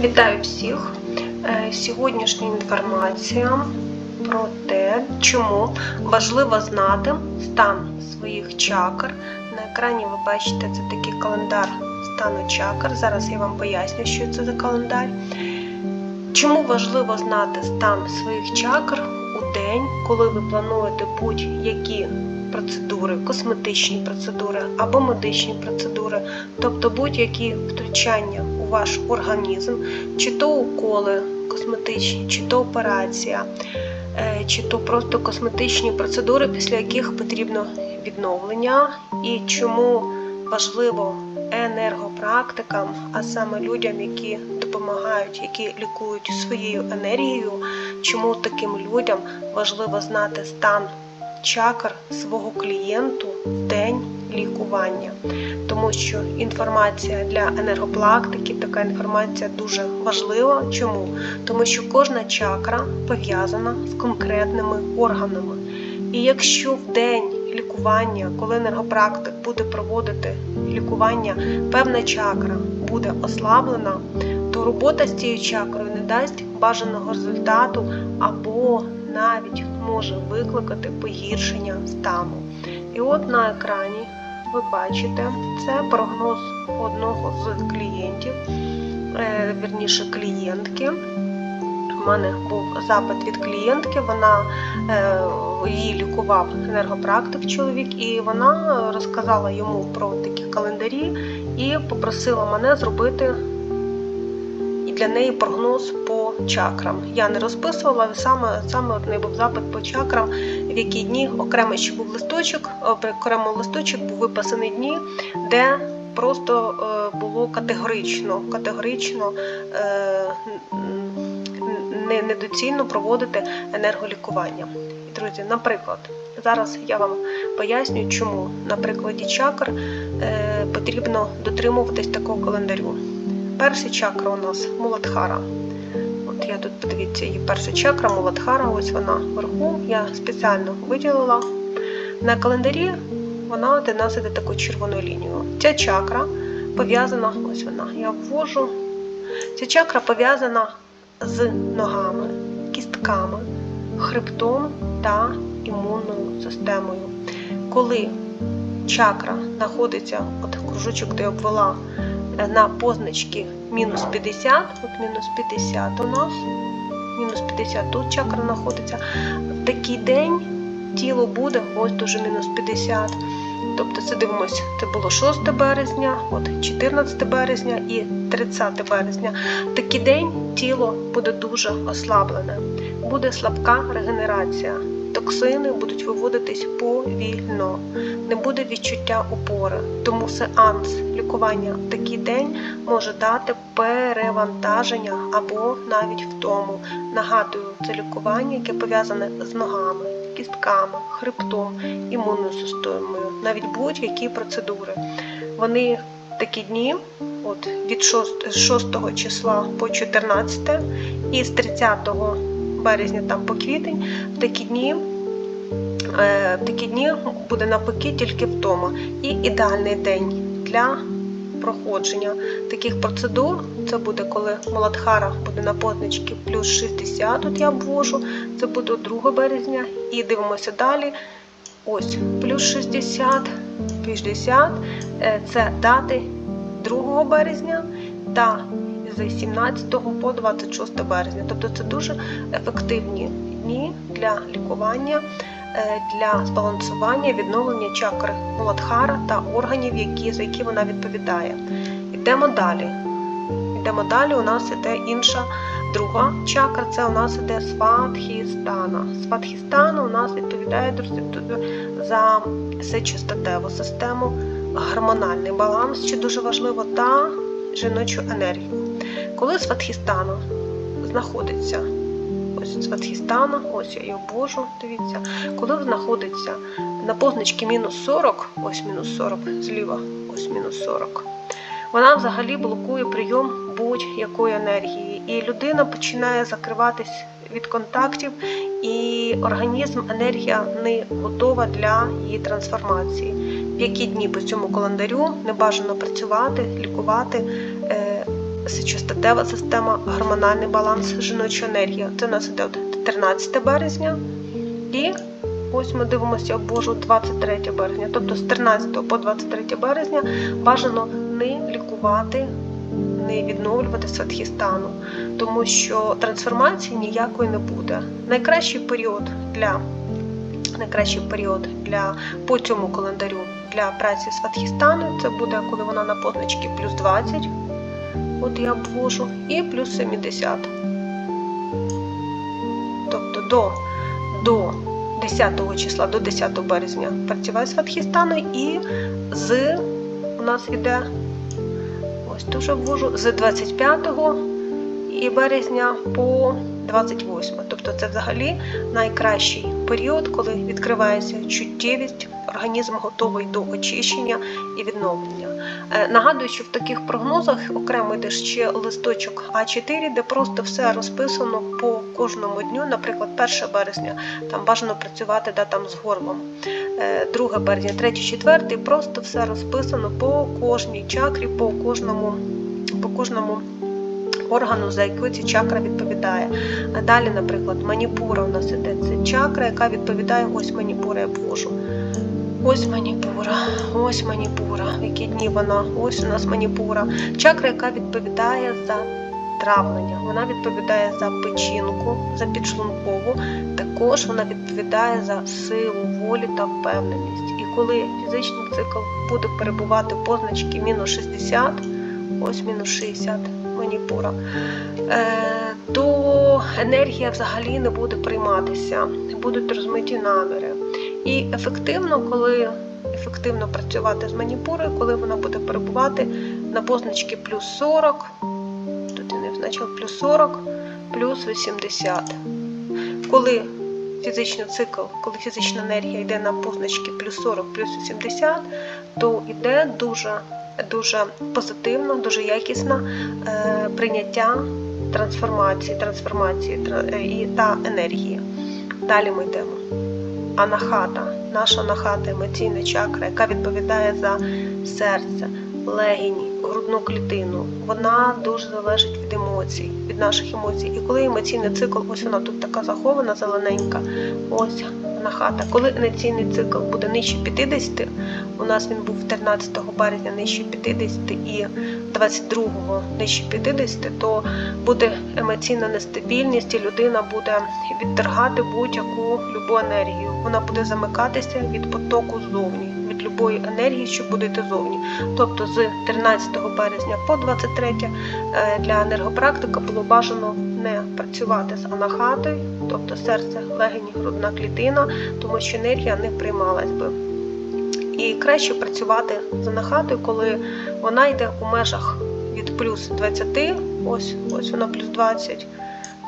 Вітаю всіх! Е, Сьогоднішня інформація про те, чому важливо знати стан своїх чакр. На екрані ви бачите це такий календар стану чакр. Зараз я вам поясню, що це за календар. Чому важливо знати стан своїх чакр у день, коли ви плануєте будь-які процедури, косметичні процедури або медичні процедури, тобто будь-які втручання ваш організм, чи то уколи косметичні, чи то операція, е, чи то просто косметичні процедури, після яких потрібно відновлення, і чому важливо енергопрактикам, а саме людям, які допомагають, які лікують своєю енергією, чому таким людям важливо знати стан чакр свого клієнту в день лікування, тому що інформація для енергоплактиків, така інформація дуже важлива. Чому? Тому що кожна чакра пов'язана з конкретними органами. І якщо в день лікування, коли енергопрактик буде проводити лікування, певна чакра буде ослаблена, то робота з цією чакрою не дасть бажаного результату або навіть може викликати погіршення стану. І от на екрані ви бачите, це прогноз одного з клієнтів, е, вірніше клієнтки. У мене був запит від клієнтки, вона е, її лікував енергопрактик чоловік, і вона розказала йому про такі календарі і попросила мене зробити для неї прогноз по чакрам. Я не розписувала, саме саме в неї був запит по чакрам, в які дні окремий ще був листочок, окремо листочок був виписаний дні, де просто е, було категорично, категорично е, не, недоцільно проводити енерголікування. Друзі, наприклад, зараз я вам поясню, чому на прикладі чакр е, потрібно дотримуватись такого календарю. Перша чакра у нас Муладхара. От я тут подивіться, її перша чакра Муладхара, ось вона вверху. Я спеціально виділила. На календарі вона йде нас іде такою червоною лінією. Ця чакра пов'язана, ось вона, я ввожу. Ця чакра пов'язана з ногами, кістками, хребтом та імунною системою. Коли чакра знаходиться, от кружочок де я обвела, на позначці мінус 50, от мінус 50 у нас, мінус 50 тут чакра знаходиться. В такий день тіло буде ось дуже мінус 50. Тобто це дивимося, це було 6 березня, от 14 березня і 30 березня. Такий день тіло буде дуже ослаблене, буде слабка регенерація. Токсини будуть виводитись повільно, не буде відчуття опори. Тому сеанс лікування в такий день може дати перевантаження або навіть втому. Нагадую, це лікування, яке пов'язане з ногами, кістками, хребтом, імунною системою, навіть будь-які процедури. Вони такі дні, от від 6, 6 числа по 14 і з 30 березня там по квітень, в такі дні. В такі дні буде навпаки тільки вдома. І ідеальний день для проходження таких процедур це буде, коли Маладхара буде на позначці плюс 60, тут я обвожу, це буде 2 березня. І дивимося далі. Ось, плюс 60, 50 це дати 2 березня та з 17 по 26 березня. Тобто це дуже ефективні дні для лікування, для збалансування, відновлення чакри Муладхара та органів, які, за які вона відповідає. Йдемо далі. Йдемо далі, у нас іде інша друга чакра, це у нас іде Сватхістана. Сватхістана у нас відповідає друзі, за сечостатеву систему, гормональний баланс, що дуже важливо, та жіночу енергію. Коли Сватхістана знаходиться, ось Сватхістана, ось я її обвожу, дивіться, коли знаходиться на позначці мінус 40, ось мінус 40 зліва, ось мінус 40, вона взагалі блокує прийом будь-якої енергії. І людина починає закриватись від контактів, і організм, енергія не готова для її трансформації. В які дні по цьому календарю не бажано працювати, лікувати сечостатева система, гормональний баланс, жіноча енергія. Це у нас іде 13 березня. І ось ми дивимося, обвожу 23 березня. Тобто з 13 по 23 березня бажано не лікувати, не відновлювати сватхістану, тому що трансформації ніякої не буде. Найкращий період для найкращий період для по цьому календарю для праці з Ватхістану це буде, коли вона на позначці плюс 20, от я обвожу, і плюс 70. Тобто до, до 10 числа, до 10 березня працювати з Ватхістану і з у нас іде ось вже обвожу, з 25 і березня по 28. Тобто це взагалі найкращий період, коли відкривається чуттєвість, організм готовий до очищення і відновлення. Е, Нагадую, що в таких прогнозах окремо йде ще листочок А4, де просто все розписано по кожному дню. Наприклад, 1 березня там бажано працювати да, там з горлом. 2 березня, 3, 4, просто все розписано по кожній чакрі, по кожному, по кожному органу, за яку ця чакра відповідає. Далі, наприклад, маніпура у нас іде. Це чакра, яка відповідає, ось маніпура я обвожу. Ось маніпура, ось маніпура. Які дні вона? Ось у нас маніпура. Чакра, яка відповідає за травлення. Вона відповідає за печінку, за підшлункову. Також вона відповідає за силу волі та впевненість. І коли фізичний цикл буде перебувати позначки мінус 60, ось мінус 60 маніпура, е, то енергія взагалі не буде прийматися, будуть розмиті наміри. І ефективно, коли ефективно працювати з маніпурою, коли вона буде перебувати на позначці плюс 40, тут я не визначив плюс 40, плюс 80. Коли фізичний цикл, коли фізична енергія йде на позначки плюс 40, плюс 80, то йде дуже дуже позитивно, дуже якісно е, прийняття трансформації, трансформації тра- е, і та енергії. Далі ми йдемо. Анахата, наша анахата, емоційна чакра, яка відповідає за серце, легені, грудну клітину. Вона дуже залежить від емоцій, від наших емоцій. І коли емоційний цикл, ось вона тут така захована, зелененька, ось анахата. Коли емоційний цикл буде нижче 50, у нас він був 13 березня нижче 50 і 22-го нижче 50, то буде емоційна нестабільність, і людина буде відтергати будь-яку любу енергію. Вона буде замикатися від потоку ззовні, від любої енергії, що буде йти зовні. Тобто з 13 березня по 23 е, для енергопрактика було бажано не працювати з анахатою, тобто серце, легені, грудна клітина, тому що енергія не приймалась би. І краще працювати з анахатою, коли вона йде у межах від плюс 20, ось, ось вона плюс 20,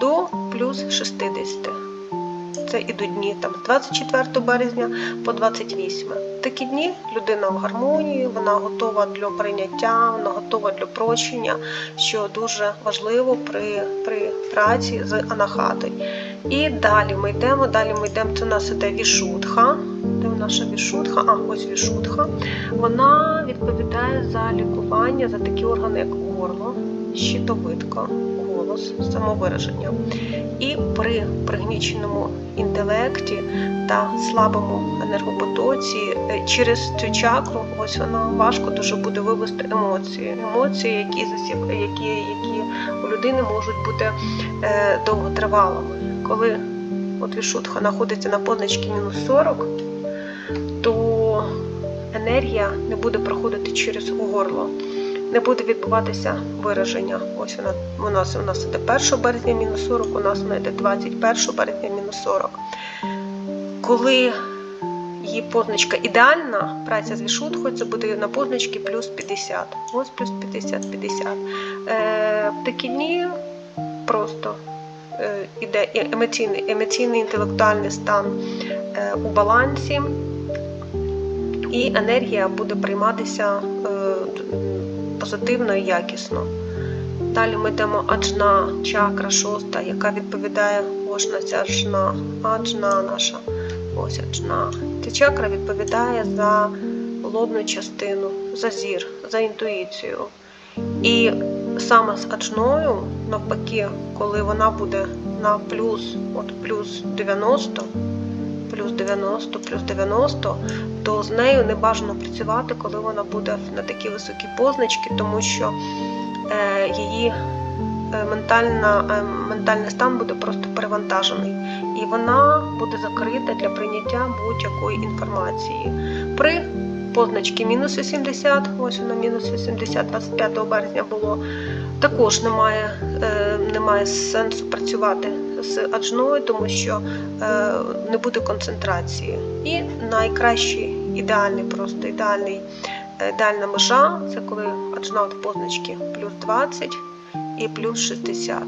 до плюс 60. Це ідуть дні там з 24 березня по 28. Такі дні людина в гармонії, вона готова для прийняття, вона готова для прощення, що дуже важливо при, при праці з анахатою. І далі ми йдемо, далі ми йдемо. Це у нас іде вішутха. Де наша вішутха? А, ось вішутха. Вона відповідає за лікування, за такі органи, як горло, щитовидка, голос, самовираження. І при пригніченому інтелекті та слабому енергопотоці е, через цю чакру, ось вона важко дуже буде вивести емоції. Емоції, які які, які у людини можуть бути е, довготривалими. Коли от вішутха знаходиться на позначці мінус 40, то енергія не буде проходити через горло, не буде відбуватися вираження. Ось вона у нас у нас іде 1 березня мінус 40, у нас вона йде 21 березня мінус 40. Коли її позначка ідеальна, праця з вішуткою, це буде на позначці плюс 50. Ось плюс 50, 50. Е, такі дні просто е, іде емоційний, емоційний інтелектуальний стан е, у балансі, і енергія буде прийматися е, позитивно і якісно. Далі ми йдемо аджна, чакра шоста, яка відповідає ось на ця аджна, аджна наша. Ось аджна. Ця чакра відповідає за лобну частину, за зір, за інтуїцію. І саме з аджною, навпаки, коли вона буде на плюс, от плюс 90, плюс 90, плюс 90, то з нею не бажано працювати, коли вона буде на такі високі позначки, тому що е, її е, ментальна, е, ментальний стан буде просто перевантажений, і вона буде закрита для прийняття будь-якої інформації. При позначці мінус 80, ось вона мінус 80, 25 березня було, також немає, немає сенсу працювати з аджною, тому що е, не буде концентрації. І найкращий ідеальний, просто ідеальний, е, ідеальна межа це коли аджна от позначки плюс 20 і плюс 60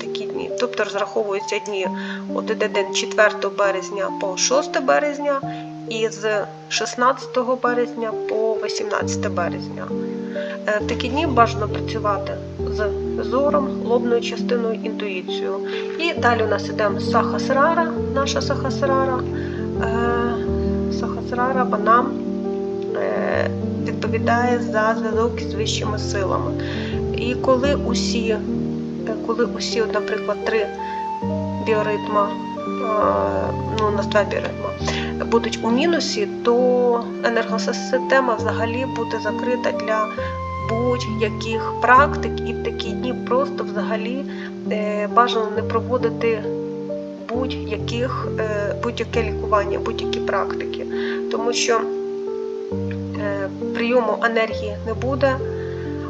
такі дні. Тобто розраховуються дні от іде день 4 березня по 6 березня і з 16 березня по 18 березня. Е, В такі дні бажано працювати з зором, лобною частиною, інтуїцією. І далі у нас іде сахасрара, наша сахасрара. Е, Сахасрара вона е, відповідає за зв'язок з вищими силами. І коли усі, е, коли усі, наприклад, три біоритма, ну, у нас два біоритма, будуть у мінусі, то енергосистема взагалі буде закрита для будь-яких практик, і в такі дні просто взагалі е, бажано не проводити будь-яких е, будь-яке лікування, будь-які практики, тому що е, прийому енергії не буде,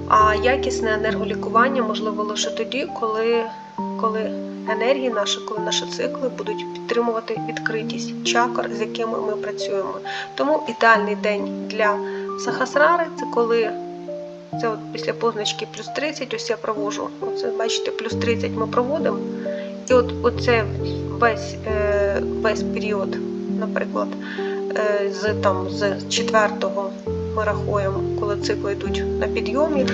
а якісне енерголікування можливо лише тоді, коли, коли енергії наші, коли наші цикли будуть підтримувати відкритість чакр, з якими ми працюємо. Тому ідеальний день для сахасрари це коли це от після позначки плюс 30, ось я провожу. Оце, бачите, плюс 30 ми проводимо. І от оце весь, е, весь період, наприклад, е, з, там, з 4 ми рахуємо, коли цикли йдуть на підйомі.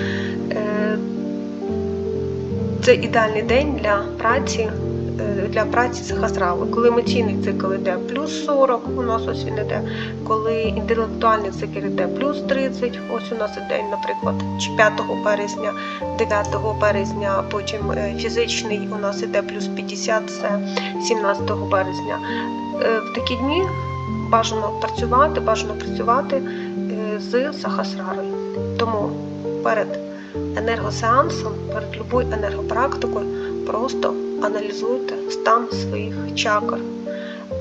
Е, це ідеальний день для праці. Е, Для праці сахасрави. Коли емоційний цикл йде плюс 40, у нас ось він іде. Коли інтелектуальний цикл йде плюс 30, ось у нас іде, наприклад, 5 березня, 9 березня, потім е, фізичний у нас іде плюс 50, це 17 березня. Е, В такі дні бажано працювати, бажано працювати з сахасрарою. Тому перед енергосеансом, перед любою енергопрактикою просто аналізуйте стан своїх чакр,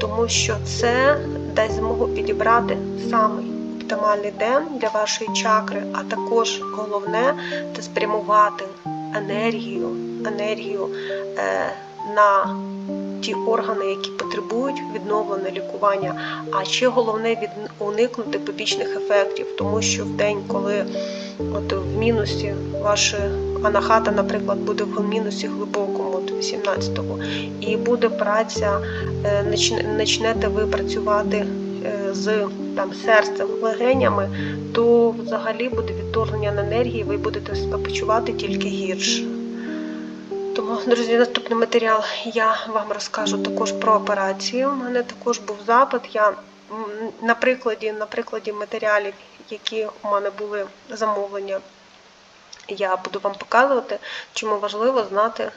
тому що це дасть змогу підібрати самий оптимальний день для вашої чакри, а також головне це спрямувати енергію, енергію е, на ті органи, які потребують відновлення лікування. А ще головне від уникнути побічних ефектів, тому що в день, коли от в мінусі ваша анахата, наприклад, буде в мінусі глибокому, 18-го, і буде праця, е, начне- начнете ви працювати е, з там серцем, легенями, то взагалі буде відторгнення енергії, ви будете себе почувати тільки гірше. Тому, друзі, наступний матеріал я вам розкажу також про операцію. У мене також був запит. Я на прикладі, на прикладі матеріалів, які у мене були замовлення, я буду вам показувати, чому важливо знати